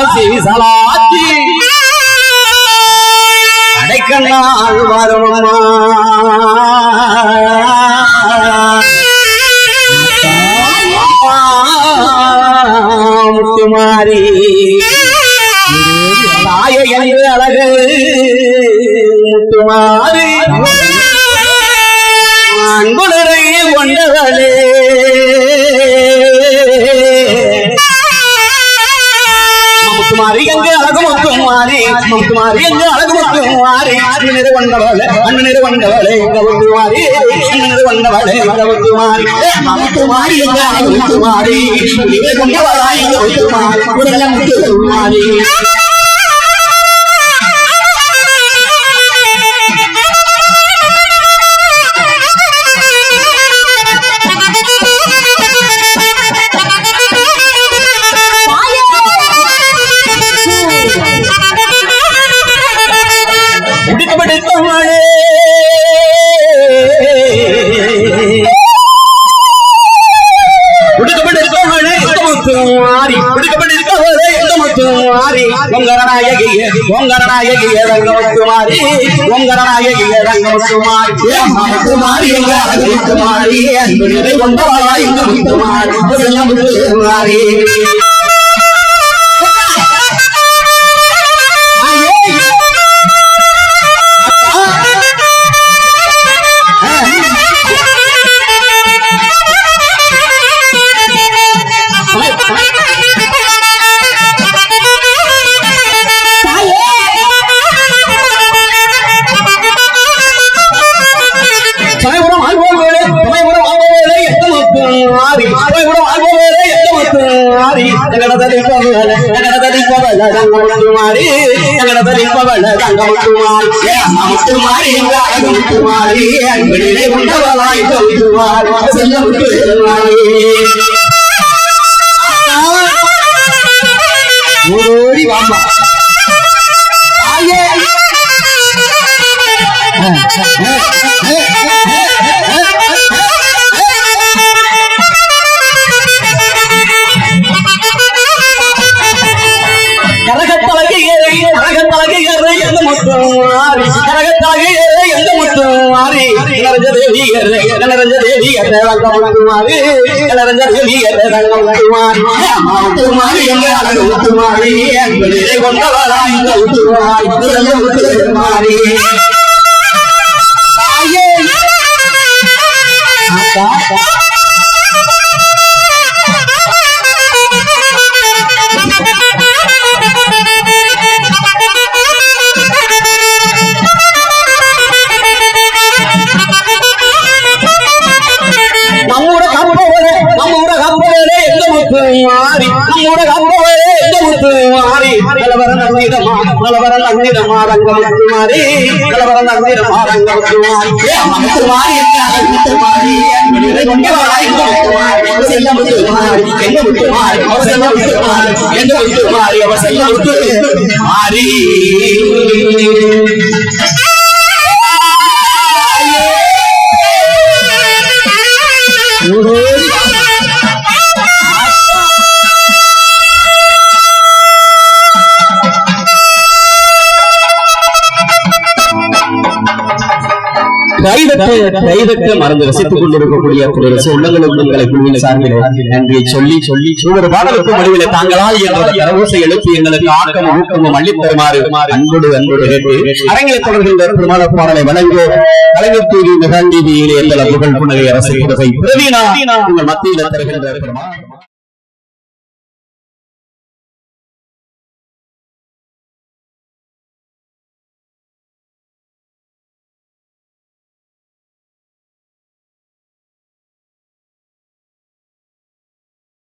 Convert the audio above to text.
சலாத்தி அடைக்கண்ணால் வருமம்மா முத்துமாரி. அழகு முத்துமாரி. முத்துமாரி முத்துமாரி எங்கு அழகு முத்துமாரி அண்ணனரு கொண்டவளே அண்ணனரு எங்க முத்துமாரி அண்ணனரு எங்க முத்துமாரி முத்துமாரி எங்க அழகு முத்துமாரி இவரை கொண்டவளா எங்க முத்துமாரி முத்துமாரி எத்தமுத்துமாரி பொங்கரநாயகிய பொங்கரநாயகிய ரங்கமுத்துமாரி பொங்கரநாயகிய ரங்கமுத்துமாரி முத்துமாரி எங்க முத்துமாரி அன்பு கொண்டவளா எங்க முத்துமாரி முத்துமாரி ரங்கமுத்து மாரி அமுத்து மாரி எங்க அழகுமுத்து மாரி அன்படிலே உண்டவளாய் தொகுத்து மாரி செல்லமுத்து ஓடி வாமா ஆயே கரகத்தலகையரை எந்த எந்த முத்தும் ஆரி கலரஞ்ச தேவியரை கலரஞ்ச தேவியரை ரங்கமுத்துமாரி. கலரஞ்ச தேவியரை ரங்கமுத்துமாரி முத்துமாரி எங்க அழகு முத்துமாரி. என்பதை கொண்டவரா இந்த முத்துமாரி முத்துமாரி மாறி நம்மூட கப்பவரே மாறி கலவர நன்னிடமா கலவர நன்னிடமா ரங்க மாறி கலவர நன்னிடமா ரங்க மாறி. மாறி மாறி? மாறி. கைதட்டு கைதட்டு மறந்து ரசித்துக் கொண்டிருக்கக்கூடிய திரு ரச உங்களை குழுவின் சார்பிலே நன்றியை சொல்லி சொல்லி ஒரு பாடலுக்கு முடிவிலே தாங்களால் என்ற தரவூசை எழுப்பி எங்களுக்கு ஆக்கமும் ஊக்கமும் அள்ளி தருமாறு அன்போடு அன்போடு கேட்டு அரங்கில் தொடர்கின்ற திருமண பாடலை வழங்கோ கலைஞர் டிவி மெகா டிவியிலே எந்த புகழ் புன்னகை அரசு உங்கள் மத்தியில் தருகின்ற பெருமாள்